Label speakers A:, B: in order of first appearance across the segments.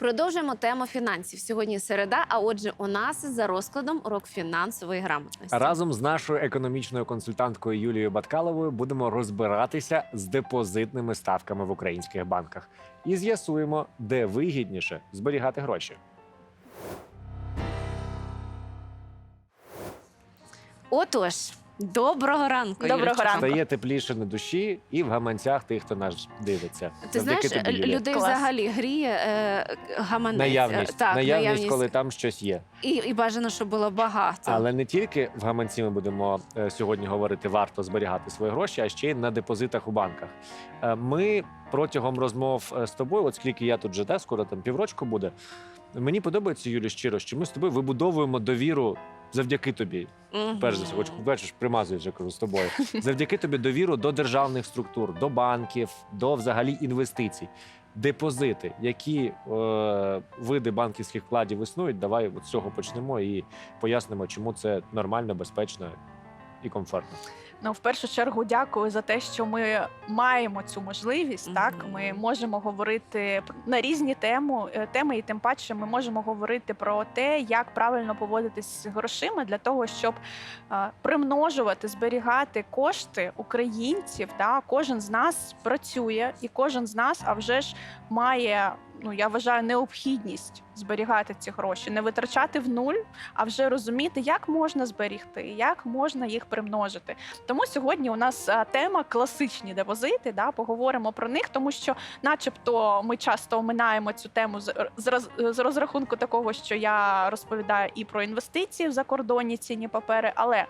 A: Продовжуємо тему фінансів. Сьогодні середа. А отже, у нас за розкладом урок фінансової грамотності.
B: Разом з нашою економічною консультанткою Юлією Баткаловою будемо розбиратися з депозитними ставками в українських банках і з'ясуємо, де вигідніше зберігати гроші.
A: Отож, доброго ранку.
C: Доброго ранку.
B: Стає тепліше на душі і в гаманцях тих, хто нас дивиться.
A: Ти
B: Завдяки
A: знаєш,
B: тобі, Юлія.
A: людей
C: Клас.
A: взагалі гріє е, гаманець.
B: наявність,
A: Так,
B: наявність, коли там щось є.
A: І, і бажано, щоб було багато.
B: Але не тільки в гаманці ми будемо е, сьогодні говорити, варто зберігати свої гроші, а ще й на депозитах у банках. Е, Ми протягом розмов е, з тобою, от скільки я тут живе, скоро там піврочку буде. Мені подобається, Юлі, щиро, що ми з тобою вибудовуємо довіру завдяки тобі. Перш за все, хоч бачиш, примазую вже кажу з тобою. Завдяки тобі довіру до державних структур, до банків, до взагалі інвестицій. Депозити, які е, види банківських вкладів існують, давай от з цього почнемо і пояснимо, чому це нормально, безпечно і комфортно.
C: Ну, в першу чергу, дякую за те, що ми маємо цю можливість. Так, ми можемо говорити на різні тему, е, теми, і тим паче ми можемо говорити про те, як правильно поводитись з грошима для того, щоб е, примножувати, зберігати кошти українців. Так, кожен з нас працює, і кожен з нас, а вже ж має. Ну, я вважаю необхідність зберігати ці гроші, не витрачати в нуль, а вже розуміти, як можна зберігти, як можна їх примножити. Тому сьогодні у нас тема класичні депозити. Да, поговоримо про них, тому що, начебто, ми часто оминаємо цю тему з, розрахунку такого, що я розповідаю і про інвестиції в закордонні цінні папери. Але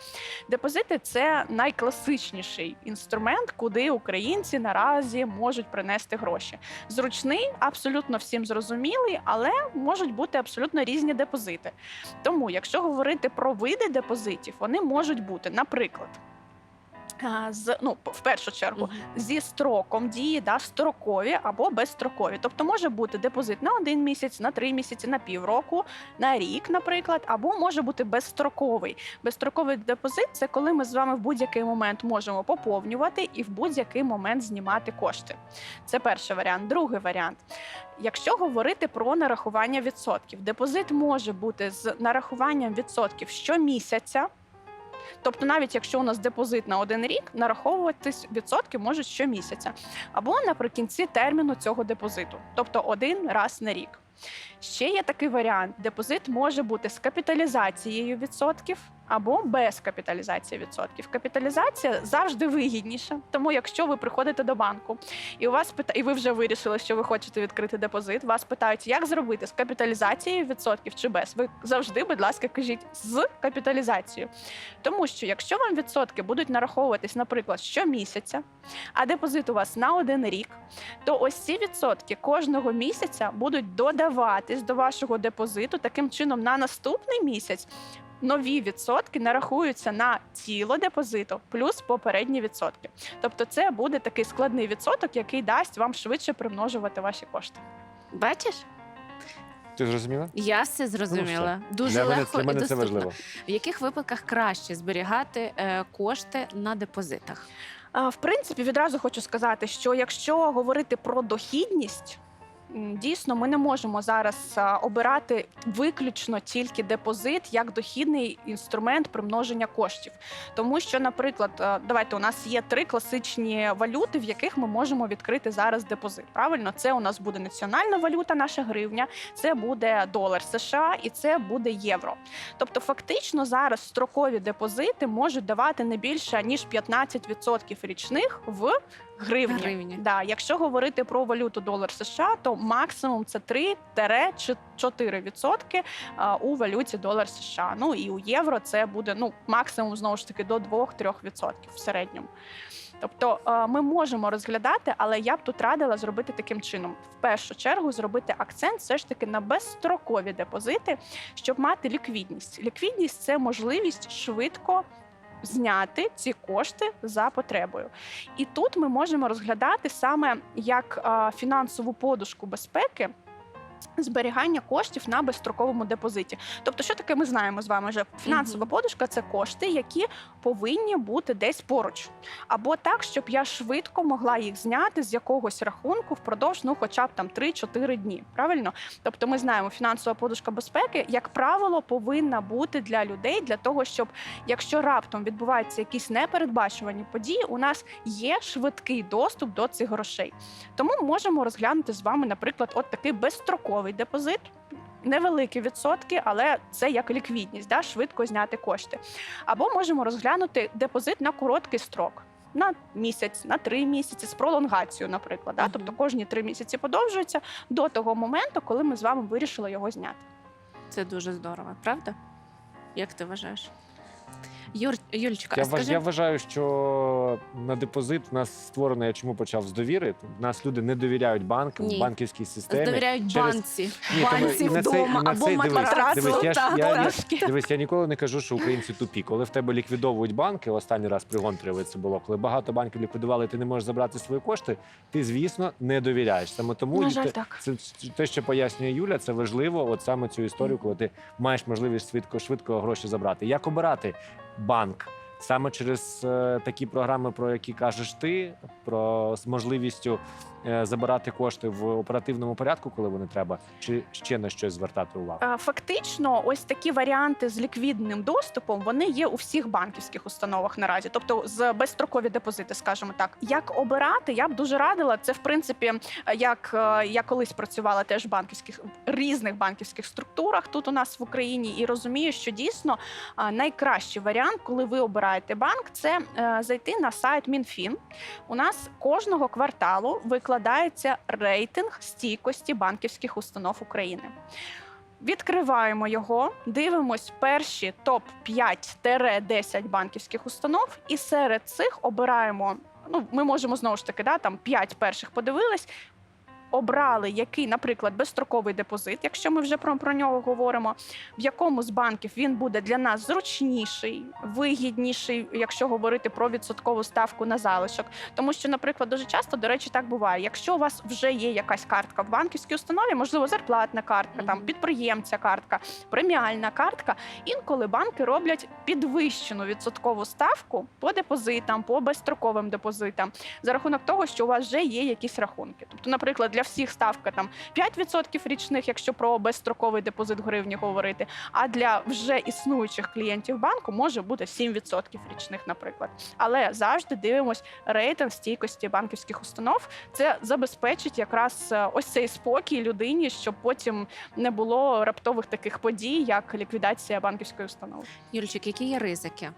C: депозити це найкласичніший інструмент, куди українці наразі можуть принести гроші. Зручний, абсолютно всім зрозумілий, але можуть бути абсолютно різні депозити. Тому, якщо говорити про види депозитів, вони можуть бути, наприклад. А, З ну в першу чергу зі строком дії, да, строкові або безстрокові. Тобто може бути депозит на один місяць, на три місяці, на півроку, на рік, наприклад, або може бути безстроковий. Безстроковий депозит це коли ми з вами в будь-який момент можемо поповнювати і в будь-який момент знімати кошти. Це перший варіант. Другий варіант. Якщо говорити про нарахування відсотків, депозит може бути з нарахуванням відсотків щомісяця. Тобто, навіть якщо у нас депозит на один рік, нараховуватись відсотки можуть щомісяця, або наприкінці терміну цього депозиту, тобто один раз на рік. Ще є такий варіант: депозит може бути з капіталізацією відсотків або без капіталізації відсотків. Капіталізація завжди вигідніша. Тому, якщо ви приходите до банку і у вас пита... і ви вже вирішили, що ви хочете відкрити депозит, вас питають, як зробити з капіталізацією відсотків чи без. Ви завжди, будь ласка, кажіть з капіталізацією. Тому що якщо вам відсотки будуть нараховуватись, наприклад, щомісяця, а депозит у вас на один рік, то ось ці відсотки кожного місяця будуть додаватись до вашого депозиту. Таким чином, на наступний місяць нові відсотки нарахуються на тіло депозиту плюс попередні відсотки. Тобто, це буде такий складний відсоток, який дасть вам швидше примножувати ваші кошти.
A: Бачиш?
B: Ти зрозуміла?
A: Я все зрозуміла. Дуже
B: для мене,
A: легко
B: для мене
A: і
B: це
A: доступно.
B: важливо.
A: В яких випадках краще зберігати е, кошти на депозитах?
C: А, В принципі, відразу хочу сказати, що якщо говорити про дохідність. Дійсно, ми не можемо зараз обирати виключно тільки депозит як дохідний інструмент примноження коштів. Тому що, наприклад, давайте у нас є три класичні валюти, в яких ми можемо відкрити зараз депозит. Правильно, це у нас буде національна валюта, наша гривня, це буде долар США і це буде євро. Тобто, фактично зараз строкові депозити можуть давати не більше ніж 15% річних в гривні.
A: Гривні.
C: Да, якщо говорити про валюту долар США, то максимум це 3-4% а, у валюті долар США. Ну і у євро це буде ну максимум знову ж таки до 2-3% в середньому. Тобто ми можемо розглядати, але я б тут радила зробити таким чином: в першу чергу зробити акцент все ж таки на безстрокові депозити, щоб мати ліквідність. Ліквідність це можливість швидко зняти ці кошти за потребою. І тут ми можемо розглядати саме як фінансову подушку безпеки. Зберігання коштів на безстроковому депозиті. Тобто, що таке ми знаємо з вами вже? Фінансова подушка це кошти, які повинні бути десь поруч, або так, щоб я швидко могла їх зняти з якогось рахунку впродовж ну, хоча б там 3-4 дні. Правильно? Тобто, ми знаємо, фінансова подушка безпеки, як правило, повинна бути для людей для того, щоб якщо раптом відбуваються якісь непередбачувані події, у нас є швидкий доступ до цих грошей. Тому можемо розглянути з вами, наприклад, от такий безстроковий депозит. Невеликі відсотки, але це як ліквідність, да, швидко зняти кошти. Або можемо розглянути депозит на короткий строк. На місяць, на три місяці з пролонгацією, наприклад. Да? Тобто кожні три місяці подовжується до того моменту, коли ми з вами вирішили його зняти.
A: Це дуже здорово, правда? Як ти вважаєш? Юр, Юльчика,
B: Я,
A: скажи,
B: я вважаю, що на депозит в нас створено, я чому почав з довіри. В нас люди не довіряють банкам,
A: Ні.
B: банківській системі.
A: довіряють
B: через-
A: банці,
B: Ні, тому
A: банці
B: на цей-
A: вдома
B: на
A: або
B: цей дивись, дивись, я
A: так,
B: я- я- Дивись, я ніколи не кажу, що українці тупі. Коли в тебе ліквідовують банки, останній раз при Гонтареві це було, коли багато банків ліквідували, ти не можеш забрати свої кошти. Ти, звісно, не довіряєш. Саме тому
C: На жаль,
B: те-
C: так.
B: це те, що пояснює Юля, це важливо. От саме цю історію, коли ти маєш можливість швидко швидко гроші забрати. Як обирати банк? Саме через е, такі програми, про які кажеш ти, про з можливістю забирати кошти в оперативному порядку, коли вони треба, чи ще на щось звертати увагу?
C: Е, Фактично, ось такі варіанти з ліквідним доступом вони є у всіх банківських установах наразі, тобто з безстрокові депозити, скажімо так. Як обирати, я б дуже радила. Це в принципі, е, як е, я колись працювала теж в банківських різних банківських структурах тут у нас в Україні, і розумію, що дійсно е, найкращий варіант, коли ви обираєте банк, це е, зайти на сайт МінФін. У нас кожного кварталу викладається рейтинг стійкості банківських установ України. Відкриваємо його, дивимось перші топ 5-10 банківських установ, і серед цих обираємо. Ну, ми можемо знову ж таки, да, там 5 перших подивились. Обрали який, наприклад, безстроковий депозит, якщо ми вже про, про нього говоримо, в якому з банків він буде для нас зручніший, вигідніший, якщо говорити про відсоткову ставку на залишок. Тому що, наприклад, дуже часто, до речі, так буває. Якщо у вас вже є якась картка в банківській установі, можливо, зарплатна картка, там підприємця картка, преміальна картка, інколи банки роблять підвищену відсоткову ставку по депозитам, по безстроковим депозитам, за рахунок того, що у вас вже є якісь рахунки. Тобто, наприклад, для всіх ставка там 5% річних, якщо про безстроковий депозит гривні говорити, а для вже існуючих клієнтів банку може бути 7% річних, наприклад. Але завжди дивимось рейтинг стійкості банківських установ. Це забезпечить якраз е, ось цей спокій людині, щоб потім не було раптових таких подій, як ліквідація банківської установи.
A: Юльчик, які є ризики?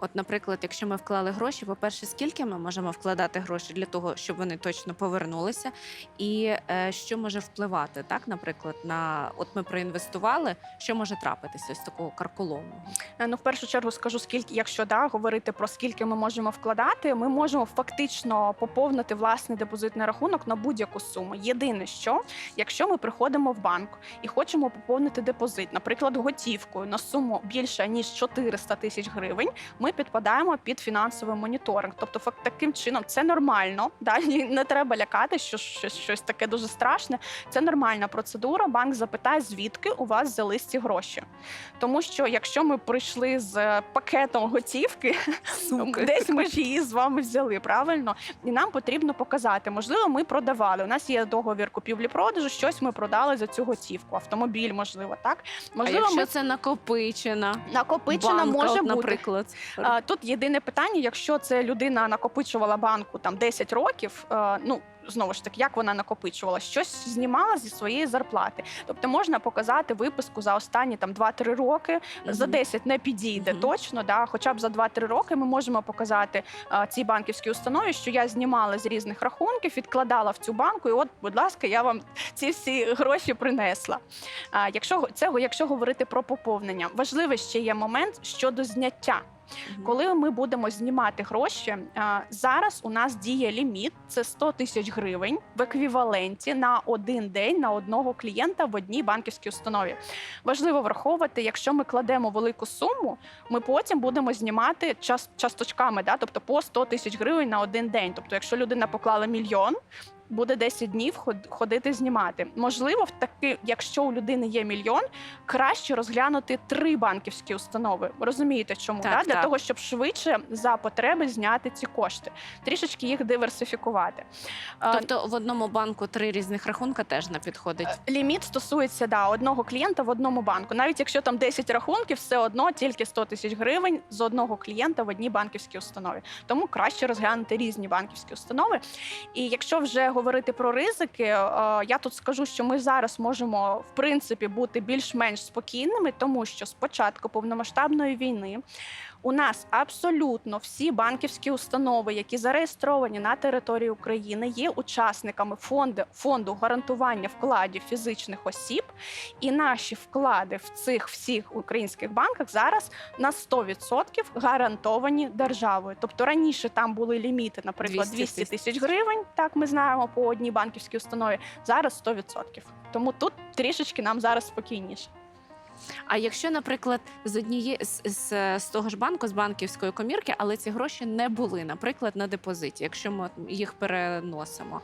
A: От, наприклад, якщо ми вклали гроші, по-перше, скільки ми можемо вкладати гроші для того, щоб вони точно повернулися, і е, що може впливати, так, наприклад, на от ми проінвестували, що може трапитися з такого карколомного?
C: Е, Ну, в першу чергу скажу, скільки, якщо да, говорити про скільки ми можемо вкладати, ми можемо фактично поповнити власний депозитний рахунок на будь-яку суму. Єдине, що якщо ми приходимо в банк і хочемо поповнити депозит, наприклад, готівкою на суму більше ніж 400 тисяч гривень, ми підпадаємо під фінансовий моніторинг. Тобто, факт таким чином це нормально. Да? Не треба лякати, що щось, щось таке дуже страшне. Це нормальна процедура. Банк запитає, звідки у вас взялись ці гроші. Тому що якщо ми прийшли з е, пакетом готівки, десь ми ж її з вами взяли, правильно? І нам потрібно показати. Можливо, ми продавали. У нас є договір купівлі-продажу, щось ми продали за цю готівку, автомобіль, можливо, так.
A: А
C: Можливо,
A: якщо
C: ми
A: це накопичена,
C: накопичена
A: банка,
C: може
A: от,
C: бути.
A: наприклад.
C: А, Тут єдине питання: якщо це людина накопичувала банку там 10 років, е, ну. Знову ж таки, як вона накопичувала, щось знімала зі своєї зарплати. Тобто можна показати виписку за останні там 2-3 роки. За
A: Мгм.
C: 10 не підійде точно. Да, хоча б за 2-3 роки ми можемо показати а, цій банківській установі, що я знімала з різних рахунків, відкладала в цю банку, і от, будь ласка, я вам ці всі гроші принесла. А, якщо це якщо говорити про поповнення, важливий ще є момент щодо зняття. Коли ми будемо знімати гроші, зараз у нас діє ліміт це 100 тисяч гривень в еквіваленті на один день на одного клієнта в одній банківській установі. Важливо враховувати, якщо ми кладемо велику суму, ми потім будемо знімати час, часточками, да? тобто по 100 тисяч гривень на один день. Тобто, якщо людина поклала мільйон. Буде 10 днів ход- ходити знімати. Можливо, в таки, якщо у людини є мільйон, краще розглянути три банківські установи. Розумієте, чому
A: Так,
C: да? для
A: так.
C: того, щоб швидше за потреби зняти ці кошти, трішечки їх диверсифікувати. Е,
A: Тобто в одному банку три різних рахунка теж не підходить.
C: Ліміт стосується да, одного клієнта в одному банку. Навіть якщо там 10 рахунків, все одно тільки 100 тисяч гривень з одного клієнта в одній банківській установі. Тому краще розглянути різні банківські установи. І якщо вже говорити про ризики, е, я тут скажу, що ми зараз можемо в принципі бути більш-менш спокійними, тому що з початку повномасштабної війни. У нас абсолютно всі банківські установи, які зареєстровані на території України, є учасниками фонду, фонду гарантування вкладів фізичних осіб, і наші вклади в цих всіх українських банках зараз на 100% гарантовані державою. Тобто раніше там були ліміти, наприклад,
A: 200
C: 200 тисяч гривень. Так ми знаємо по одній банківській установі. Зараз 100%. Тому тут трішечки нам зараз спокійніше.
A: А якщо, наприклад, з однієї з, з, з того ж банку, з банківської комірки, але ці гроші не були, наприклад, на депозиті, якщо ми їх переносимо.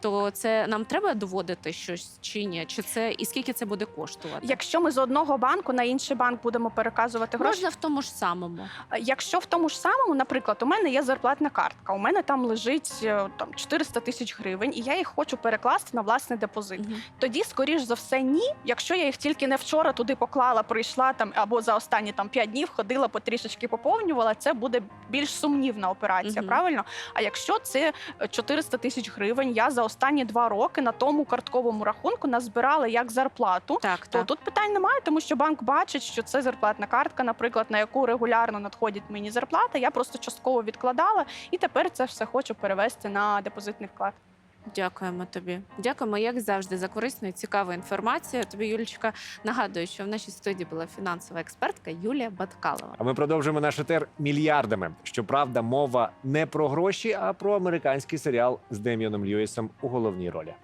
A: То це нам треба доводити щось чи ні? Чи це і скільки це буде коштувати?
C: Якщо ми з одного банку на інший банк будемо переказувати гроші,
A: Можна в тому ж самому.
C: Якщо в тому ж самому, наприклад, у мене є зарплатна картка, у мене там лежить е, там 400 тисяч гривень, і я їх хочу перекласти на власний депозит.
A: Мгм.
C: Тоді, скоріш за все, ні. Якщо я їх тільки не вчора туди поклала, прийшла там або за останні там 5 днів ходила, потрішечки поповнювала, це буде більш сумнівна операція,
A: Мгм.
C: правильно? А якщо це е, 400 тисяч гривень, я за останні два роки на тому картковому рахунку назбирали як зарплату.
A: Так,
C: То
A: так.
C: тут питань немає, тому що банк бачить, що це зарплатна картка, наприклад, на яку регулярно надходять мені зарплата. Я просто частково відкладала, і тепер це все хочу перевести на депозитний вклад.
A: Дякуємо тобі. Дякуємо, як завжди, за корисну і цікаву інформацію. Тобі, Юлічка, нагадую, що в нашій студії була фінансова експертка Юлія Баткалова.
B: А ми продовжуємо наш етер мільярдами. Щоправда, мова не про гроші, а про американський серіал з Дем'яном Льюісом у головній ролі.